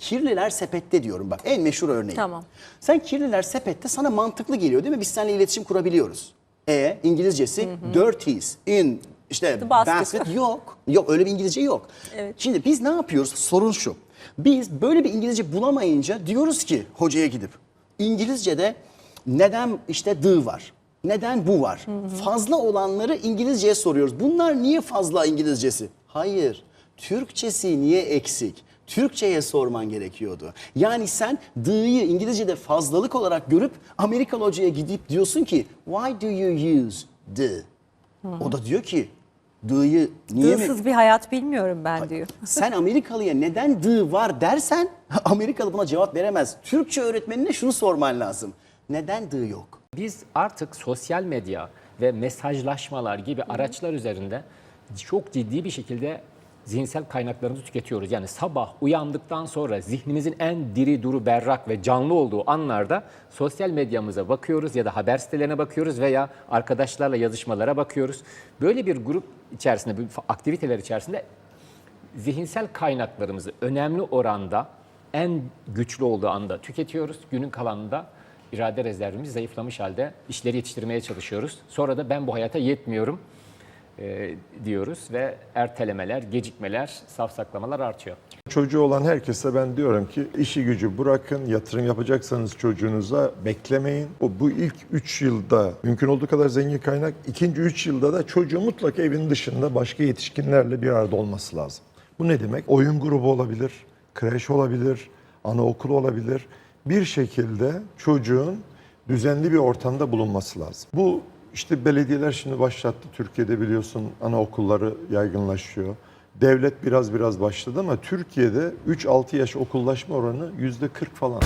Kirliler sepette diyorum bak en meşhur örneği. Tamam. Sen kirliler sepette sana mantıklı geliyor değil mi? Biz seninle iletişim kurabiliyoruz. E İngilizcesi dirties in işte The basket. basket yok. Yok öyle bir İngilizce yok. Evet. Şimdi biz ne yapıyoruz? Sorun şu. Biz böyle bir İngilizce bulamayınca diyoruz ki hocaya gidip İngilizce'de neden işte the var? Neden bu var? Fazla olanları İngilizceye soruyoruz. Bunlar niye fazla İngilizcesi? Hayır. Türkçesi niye eksik? Türkçe'ye sorman gerekiyordu. Yani sen the'yı İngilizce'de fazlalık olarak görüp Amerikalı hocaya gidip diyorsun ki why do you use the? O da diyor ki the'yı niye mi? Dığsız bir hayat bilmiyorum ben diyor. Sen Amerikalıya neden the var dersen Amerikalı buna cevap veremez. Türkçe öğretmenine şunu sorman lazım. Neden the yok? Biz artık sosyal medya ve mesajlaşmalar gibi araçlar üzerinde çok ciddi bir şekilde zihinsel kaynaklarımızı tüketiyoruz. Yani sabah uyandıktan sonra zihnimizin en diri, duru, berrak ve canlı olduğu anlarda sosyal medyamıza bakıyoruz ya da haber sitelerine bakıyoruz veya arkadaşlarla yazışmalara bakıyoruz. Böyle bir grup içerisinde, bir aktiviteler içerisinde zihinsel kaynaklarımızı önemli oranda en güçlü olduğu anda tüketiyoruz. Günün kalanında irade rezervimiz zayıflamış halde işleri yetiştirmeye çalışıyoruz. Sonra da ben bu hayata yetmiyorum e, diyoruz ve ertelemeler, gecikmeler, safsaklamalar artıyor. Çocuğu olan herkese ben diyorum ki işi gücü bırakın, yatırım yapacaksanız çocuğunuza beklemeyin. O bu ilk 3 yılda mümkün olduğu kadar zengin kaynak, ikinci 3 yılda da çocuğu mutlaka evin dışında başka yetişkinlerle bir arada olması lazım. Bu ne demek? Oyun grubu olabilir, kreş olabilir, anaokulu olabilir. Bir şekilde çocuğun düzenli bir ortamda bulunması lazım. Bu işte belediyeler şimdi başlattı. Türkiye'de biliyorsun anaokulları yaygınlaşıyor. Devlet biraz biraz başladı ama Türkiye'de 3-6 yaş okullaşma oranı %40 falan.